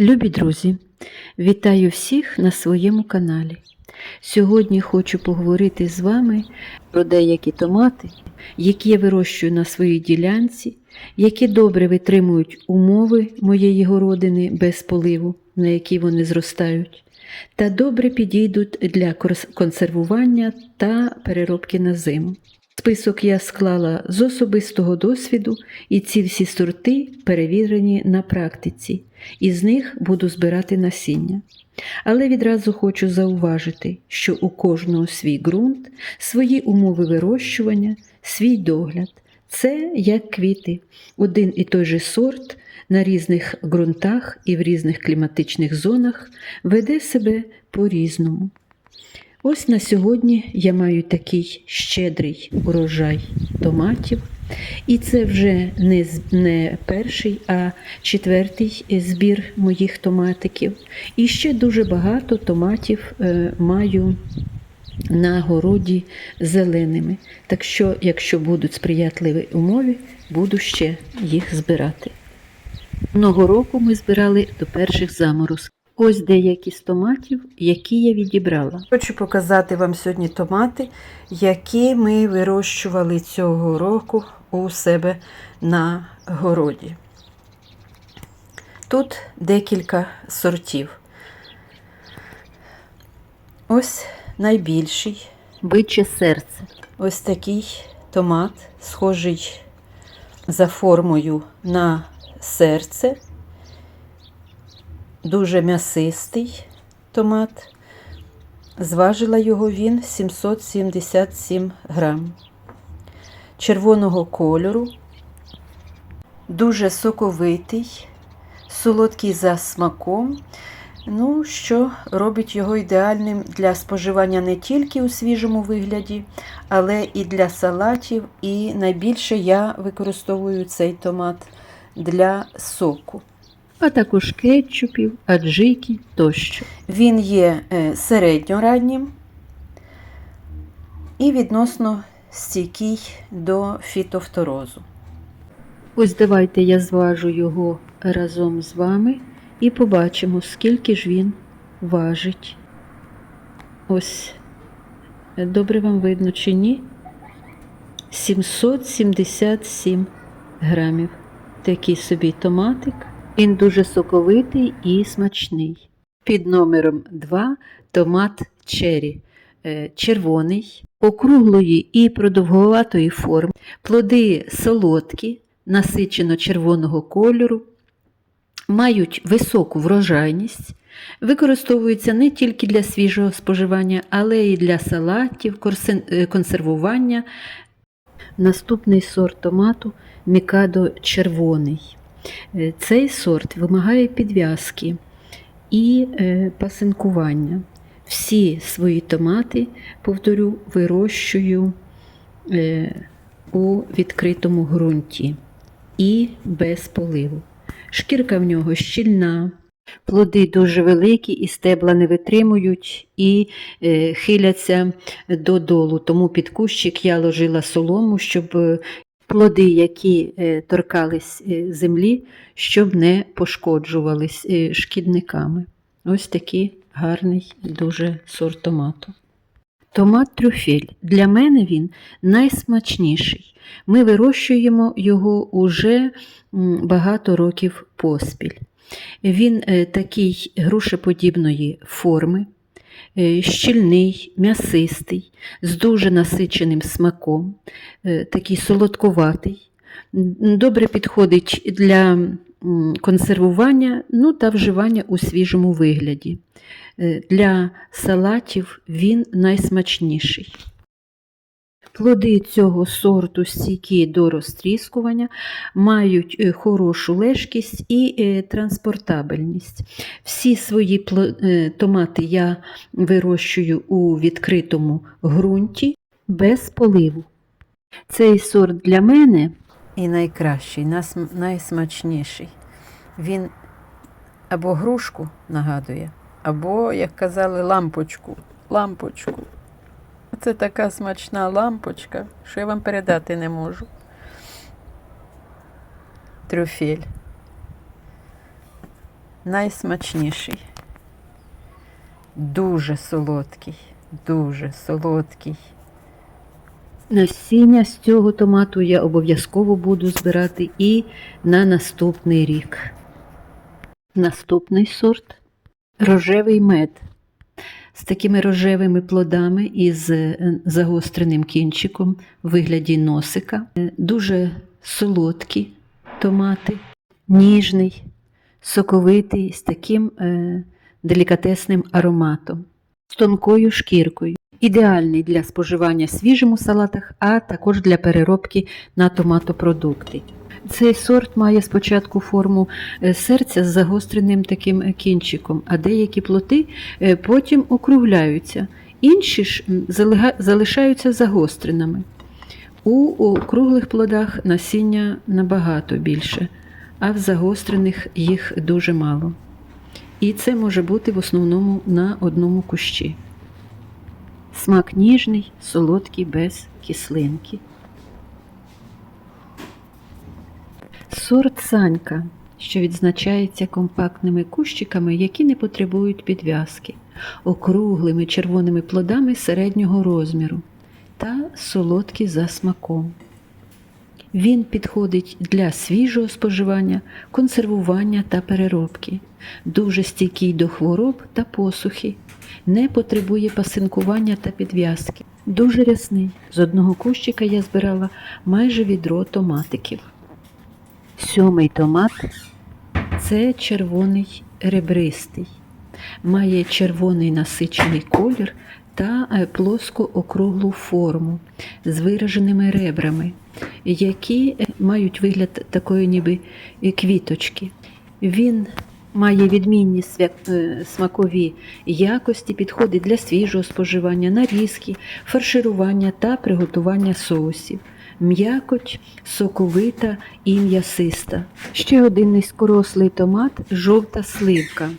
Любі друзі, вітаю всіх на своєму каналі. Сьогодні хочу поговорити з вами про деякі томати, які я вирощую на своїй ділянці, які добре витримують умови моєї городини без поливу, на які вони зростають, та добре підійдуть для консервування та переробки на зиму. Список я склала з особистого досвіду, і ці всі сорти перевірені на практиці, і з них буду збирати насіння. Але відразу хочу зауважити, що у кожного свій ґрунт, свої умови вирощування, свій догляд. Це як квіти, один і той же сорт на різних ґрунтах і в різних кліматичних зонах веде себе по-різному. Ось на сьогодні я маю такий щедрий урожай томатів. І це вже не, не перший, а четвертий збір моїх томатиків. І ще дуже багато томатів е, маю на городі зеленими. Так що, якщо будуть сприятливі умови, буду ще їх збирати. Одного року ми збирали до перших заморозків. Ось деякі з томатів, які я відібрала. Хочу показати вам сьогодні томати, які ми вирощували цього року у себе на городі. Тут декілька сортів. Ось найбільший, Биче серце. ось такий томат, схожий за формою на серце, дуже м'ясистий томат. Зважила його він 777 грам. Червоного кольору, дуже соковитий, солодкий за смаком. Ну, що робить його ідеальним для споживання не тільки у свіжому вигляді, але і для салатів. І найбільше я використовую цей томат для соку. А також кетчупів, аджики тощо. Він є е, середньораннім і відносно стійкий до фітофторозу. Ось давайте я зважу його разом з вами і побачимо, скільки ж він важить. Ось, добре вам видно чи ні? 777 грамів. Такий собі томатик. Він дуже соковитий і смачний. Під номером 2 томат черрі. Е, Червоний, округлої і продовгуватої форми. Плоди солодкі, насичено червоного кольору, мають високу врожайність, використовуються не тільки для свіжого споживання, але й для салатів, е, консервування. Наступний сорт томату Мікадо червоний. Е, Цей сорт вимагає підв'язки і е, пасинкування. Всі свої томати, повторю, вирощую е, у відкритому ґрунті і без поливу. Шкірка в нього щільна, плоди дуже великі і стебла не витримують і хиляться додолу. Тому під кущик я ложила солому, щоб плоди, які е, торкались е, землі, щоб не пошкоджувались е, шкідниками. Ось такий гарний дуже сорт томату. Томат трюфель. Для мене він найсмачніший. Ми вирощуємо його уже багато років поспіль. Він такий грушеподібної форми, щільний, м'ясистий, з дуже насиченим смаком, е, такий солодкуватий. Добре підходить для консервування ну, та вживання у свіжому вигляді. Е, Для салатів він найсмачніший. Плоди цього сорту стійкі до розтріскування, мають е, хорошу лежкість і е, транспортабельність. Всі свої е, томати я вирощую у відкритому ґрунті без поливу. Цей сорт для мене І найкращий, найсмачніший. Він або грушку нагадує, або, як казали, лампочку. Лампочку. Це така смачна лампочка, що я вам передати не можу. Трюфель. найсмачніший. Дуже солодкий, дуже солодкий. Насіння з цього томату я обов'язково буду збирати і на наступний рік. Наступний сорт рожевий мед. З такими рожевими плодами із е, загостреним кінчиком в вигляді носика. Е, Дуже солодкі томати, ніжний, соковитий, з таким е, делікатесним ароматом, з тонкою шкіркою. Ідеальний для споживання свіжим у салатах, а також для переробки на томатопродукти. Цей сорт має спочатку форму е, серця з загостреним таким е, кінчиком, а деякі плоти е, потім округляються, інші ж залишаються загостреними. У округлих плодах насіння набагато більше, а в загострених їх дуже мало. І це може бути в основному на одному кущі. Смак ніжний, солодкий, без кислинки. Сорт санька, що відзначається компактними кущиками, які не потребують підв'язки, округлими червоними плодами середнього розміру та солодкі за смаком. Він підходить для свіжого споживання, консервування та переробки, дуже стійкий до хвороб та посухи, не потребує пасинкування та підв'язки. Дуже рясний. З одного кущика я збирала майже відро томатиків. Сьомий томат це червоний ребристий. Має червоний насичений колір та е, плоско округлу форму з вираженими ребрами, які е, мають вигляд такої ніби е, квіточки. Він має відмінні смакові якості, підходить для свіжого споживання, нарізки, фарширування та приготування соусів. М'якоть, соковита і м'ясиста. Ще один низькорослий томат жовта сливка.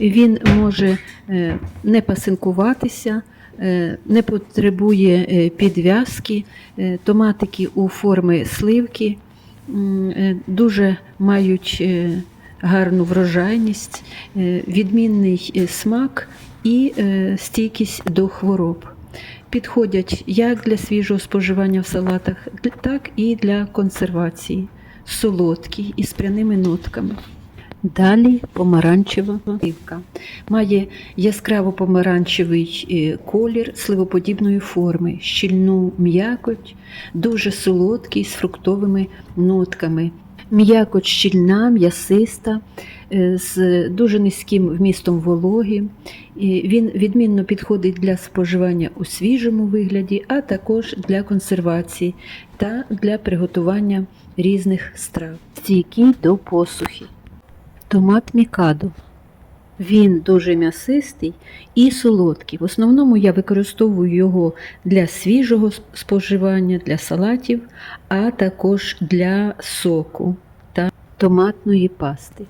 Він може е, не пасинкуватися, е, не потребує е, підв'язки. Томатики у форми сливки дуже мають гарну врожайність, відмінний смак і стійкість до хвороб. Підходять як для свіжого споживання в салатах, так і для консервації. Солодкі із пряними нотками. Далі помаранчева сливка. Має яскраво помаранчевий е, колір сливоподібної форми, щільну м'якоть, дуже солодкий з фруктовими нотками. М'якоть щільна, м'ясиста, з дуже низьким вмістом вологи. Він відмінно підходить для споживання у свіжому вигляді, а також для консервації та для приготування різних страв. Стійкий до посухи. Томат мікадо. Він дуже м'ясистий і солодкий. В основному я використовую його для свіжого споживання, для салатів, а також для соку та томатної пасти.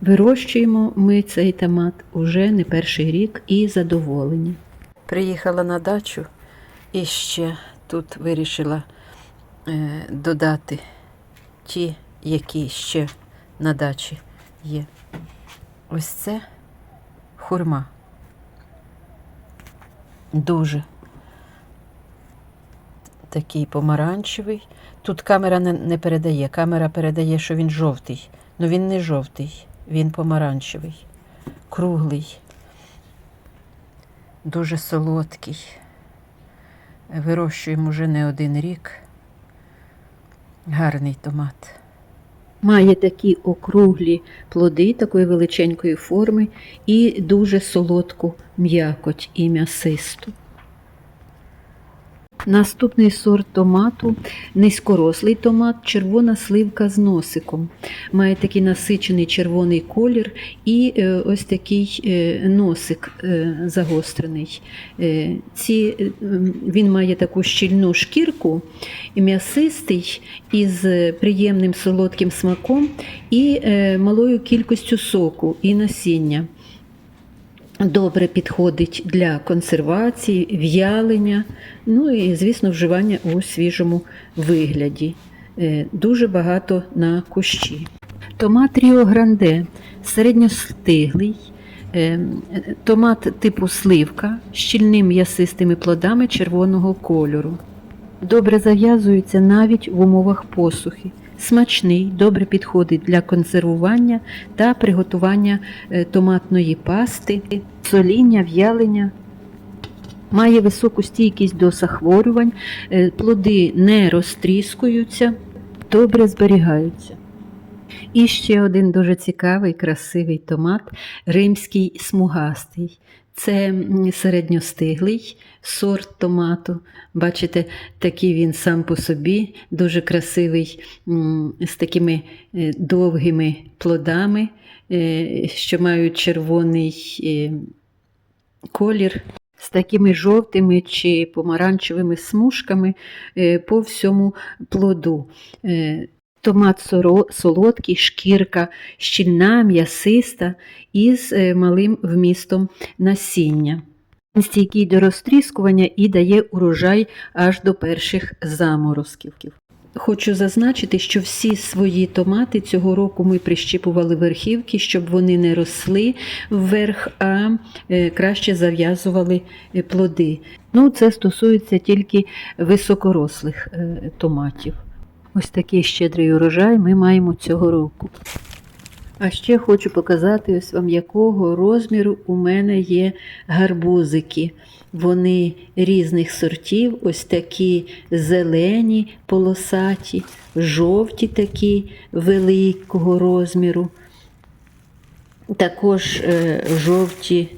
Вирощуємо ми цей томат уже не перший рік і задоволені. Приїхала на дачу і ще тут вирішила е, додати ті, які ще на дачі є. Ось це хурма. Дуже такий помаранчевий. Тут камера не, передає. Камера передає, що він жовтий. Ну він не жовтий, він помаранчевий, круглий, дуже солодкий. Вирощуємо вже не один рік. Гарний томат. Має такі округлі плоди такої величенької форми і дуже солодку м'якоть і м'ясисту. Наступний сорт томату низькорослий томат, червона сливка з носиком. Має такий насичений червоний колір і е, ось такий е, носик е, загострений. Ці, він має таку щільну шкірку, м'ясистий із приємним солодким смаком і малою кількістю соку і насіння. Добре підходить для консервації, в'ялення, ну і, звісно, вживання у свіжому вигляді. Е, Дуже багато на кущі. Томат Ріо Гранде середньостиглий, е, томат типу сливка з щільним м'ясистими плодами червоного кольору. Добре зав'язується навіть в умовах посухи. Смачний, добре підходить для консервування та приготування е, томатної пасти, соління, в'ялення. Має високу стійкість до захворювань, е, плоди не розтріскуються, добре зберігаються. І ще один дуже цікавий, красивий томат римський смугастий. Це середньостиглий сорт томату. Бачите, такий він сам по собі, дуже красивий, з такими е, довгими плодами, е, що мають червоний е, колір. З такими жовтими чи помаранчевими смужками по всьому плоду. Томат солодкий, шкірка щільна, м'ясиста із е, малим вмістом насіння. Він Стійкий до розтріскування і дає урожай аж до перших заморозків. Хочу зазначити, що всі свої томати цього року ми прищіпували верхівки, щоб вони не росли вверх, а е, краще зав'язували е, плоди. Ну, це стосується тільки високорослих томатів. Ось такий щедрий урожай ми маємо цього року. А ще хочу показати ось вам, якого розміру у мене є гарбузики. Вони різних сортів, ось такі зелені, полосаті, жовті такі великого розміру. Також е, жовті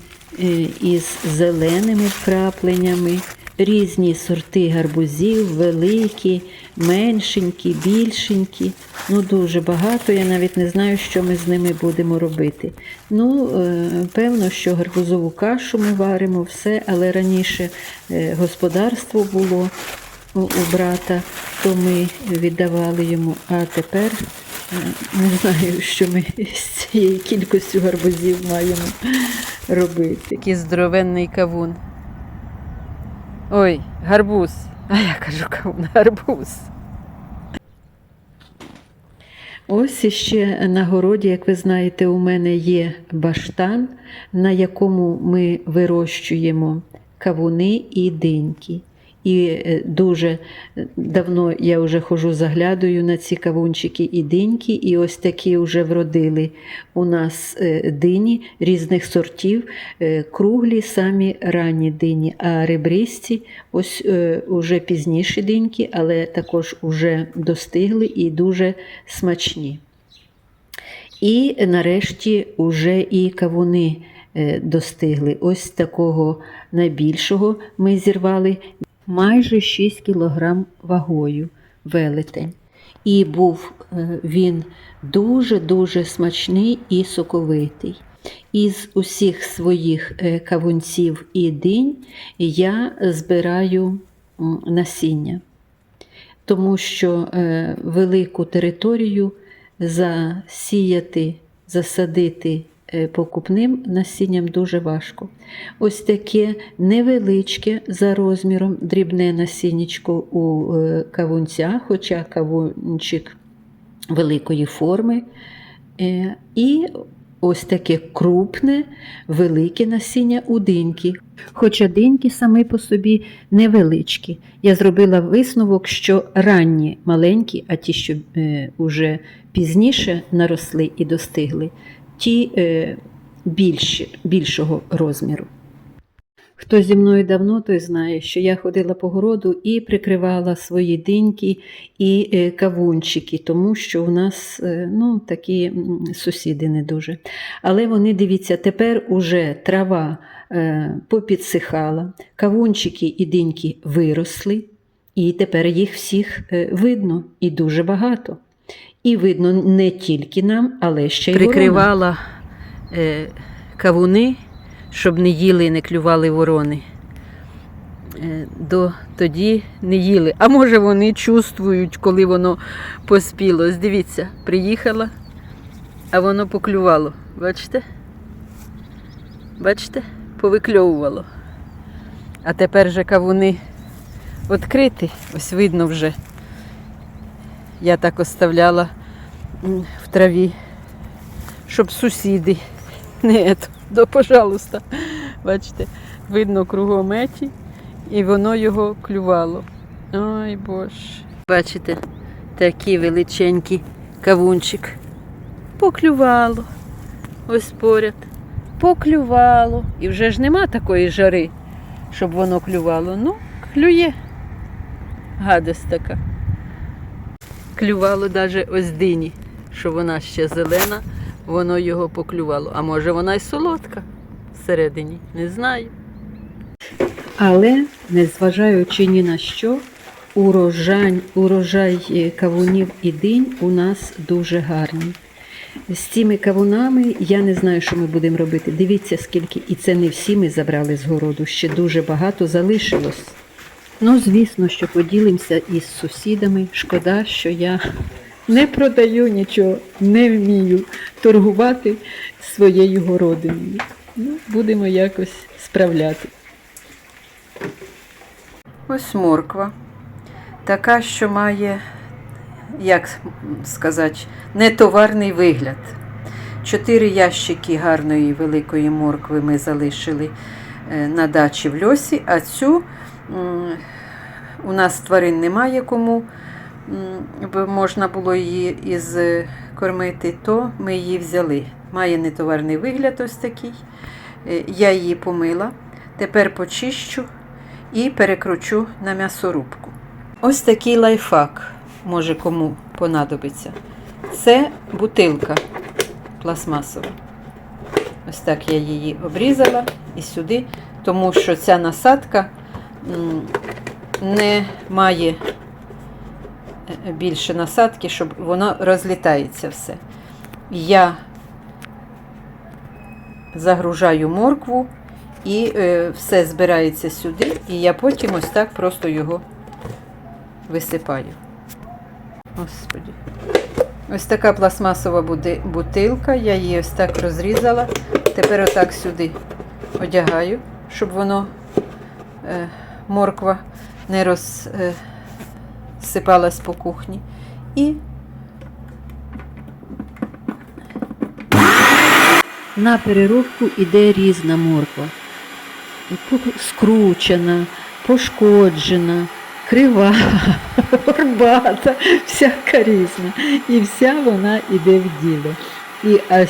е, із зеленими вкрапленнями, різні сорти гарбузів, великі, меншенькі, більшенькі. Ну, дуже багато. Я навіть не знаю, що ми з ними будемо робити. Ну, е, певно, що гарбузову кашу ми варимо, все, але раніше е, господарство було у, брата, то ми віддавали йому, а тепер е, не знаю, що ми з цією кількістю гарбузів маємо робити. Такий здоровенний кавун. Ой, гарбуз. А я кажу кавун, гарбуз. Ось іще на городі, як ви знаєте, у мене є баштан, на якому ми вирощуємо кавуни і диньки. І е, дуже давно я вже хожу, заглядаю на ці кавунчики і диньки, і ось такі вже вродили у нас е, дині різних сортів, е, круглі самі ранні дині, а ребристі ось е, уже пізніші диньки, але також уже достигли і дуже смачні. І нарешті уже і кавуни е, достигли. Ось такого найбільшого ми зірвали майже 6 кг вагою велетень. І був е, він дуже-дуже смачний і соковитий. Із усіх своїх е, кавунців і динь я збираю насіння, тому що е, велику територію засіяти, засадити покупним насінням дуже важко. Ось таке невеличке за розміром дрібне насіннячко у е, кавунця, хоча кавунчик великої форми. Е, І ось таке крупне, велике насіння у диньки. Хоча диньки самі по собі невеличкі. Я зробила висновок, що ранні маленькі, а ті, що е, уже пізніше наросли і достигли, ті е, більші, більшого розміру. Хто зі мною давно, той знає, що я ходила по городу і прикривала свої диньки і е, кавунчики, тому що у нас е, ну, такі сусіди не дуже. Але вони, дивіться, тепер уже трава попідсихала, кавунчики і диньки виросли, і тепер їх всіх видно і дуже багато. І видно не тільки нам, але ще й. Прикривала е, кавуни, щоб не їли і не клювали ворони. Е, до тоді не їли. А може вони чувствують, коли воно поспіло. Дивіться, приїхала, а воно поклювало. Бачите? Бачите? Повикльовувало. А тепер же кавуни відкриті. Ось видно вже. Я так оставляла в траві, щоб сусіди не да, пожалуйста. Бачите, видно кругом еті, і воно його клювало. Ой боже. Бачите, такий величенький кавунчик. Поклювало. Ось поряд. Поклювало. І вже ж нема такої жари, щоб воно клювало. Ну, клює. Гадость така. Клювало навіть ось дині, що вона ще зелена, воно його поклювало. А може вона й солодка всередині, не знаю. Але, незважаючи ні на що, урожай, урожай е, кавунів і динь у нас дуже гарний. З цими кавунами я не знаю, що ми будемо робити. Дивіться, скільки, і це не всі ми забрали з городу, ще дуже багато залишилось. Ну, звісно, що поділимося із сусідами. Шкода, що я не продаю нічого, не вмію торгувати своєю городиною. Ну, будемо якось справляти. Ось морква. Така, що має, як сказати, нетоварний вигляд. Чотири ящики гарної великої моркви ми залишили е, на дачі в льосі, а цю у нас тварин немає кому можна було її із е, кормити, то ми її взяли. Має нетоварний вигляд ось такий. Е, Я її помила, тепер почищу і перекручу на м'ясорубку. Ось такий лайфхак може кому понадобиться. Це бутилка пластмасова. Ось так я її обрізала і сюди, тому що ця насадка не має е, більше насадки, щоб воно розлітається все. Я загружаю моркву і е, все збирається сюди, і я потім ось так просто його висипаю. Господи. Ось така пластмасова бутилка, я її ось так розрізала. Тепер отак сюди одягаю, щоб воно е, морква не розсипалась по кухні. І На переробку іде різна морква. Скручена, пошкоджена, крива, горбата, всяка різна. І вся вона іде в діло. І е,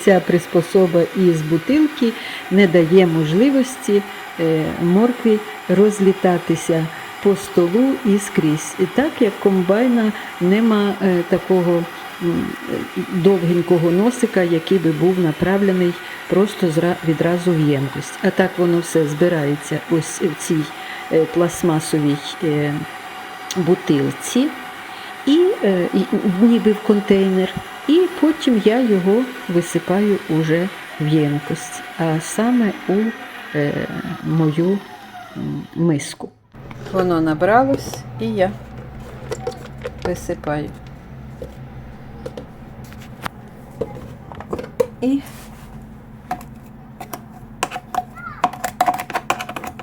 ця приспособа із бутилки не дає можливості е, моркві розлітатися по столу і скрізь. Так як комбайна нема е, такого довгенького носика, який би був направлений просто відразу в ємкость. А так воно все збирається ось в цій пластмасовій бутилці, і ніби в контейнер, і потім я його висипаю уже в ємкость, а саме у е, мою миску. воно набралось, і я висипаю. І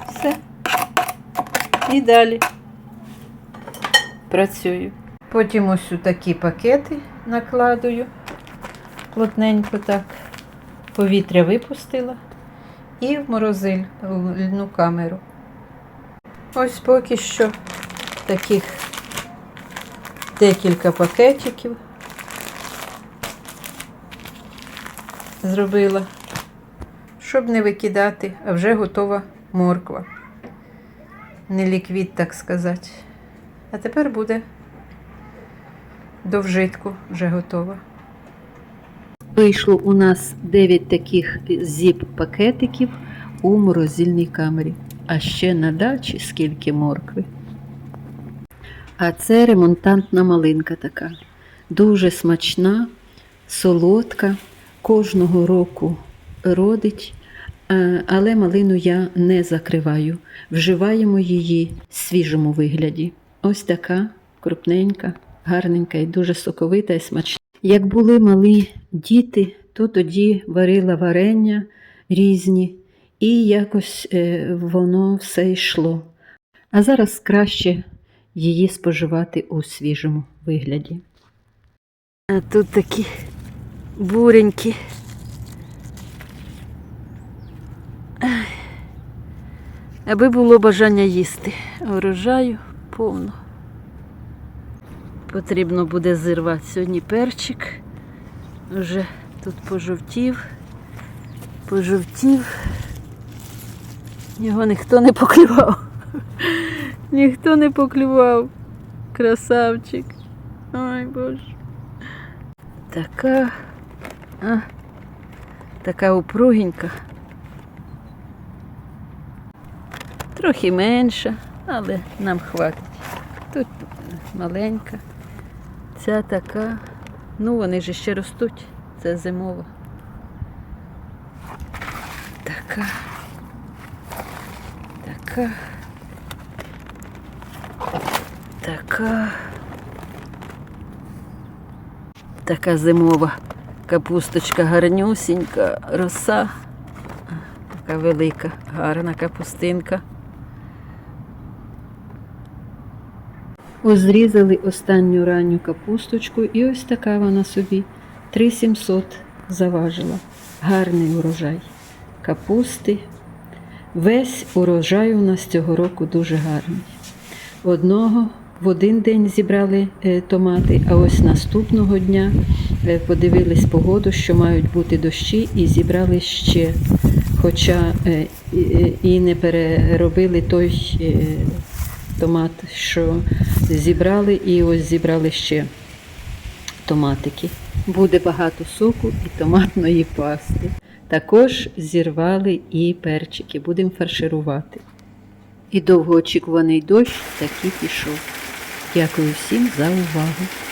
все. І далі працюю. Потім ось у такі пакети накладую плотненько так. Повітря випустила і в морозильну камеру. Ось поки що таких декілька пакетиків зробила, щоб не викидати, а вже готова морква. Не ліквід, так сказати. А тепер буде до вжитку вже готова. Вийшло у нас 9 таких зіп-пакетиків у морозильній камері. А ще на дачі скільки моркви. А це ремонтантна малинка така. Дуже смачна, солодка, кожного року родить. Е, Але малину я не закриваю. Вживаємо її в свіжому вигляді. Ось така крупненька, гарненька і дуже соковита і смачна. Як були малі діти, то тоді варила варення різні, і якось е, воно все йшло. А зараз краще її споживати у свіжому вигляді. А тут такі буренькі. Аби було бажання їсти. Урожаю повно. Потрібно буде зірвати сьогодні перчик. Вже тут пожовтів, пожовтів. Його ніхто не поклював. Ніхто не поклював. Красавчик. Ой боже. Така. А, така упругенька. Трохи менша, але нам хватить. Тут маленька. Ця така. Ну, вони ж ще ростуть. Це зимова. Така. Така. Така. Така зимова капусточка гарнюсінька, роса. Така велика, гарна капустинка. Озрізали останню ранню капусточку, і ось така вона собі 3700 заважила. Гарний урожай капусти. Весь урожай у нас цього року дуже гарний. Одного в один день зібрали е, томати, а ось наступного дня е, подивились погоду, що мають бути дощі, і зібрали ще. Хоча е, і- не переробили той томат, що зібрали, і ось зібрали ще томатики. Буде багато соку і томатної пасти. Також зірвали і перчики, будемо фарширувати. І довгоочікуваний дощ таки пішов. Дякую всім за увагу.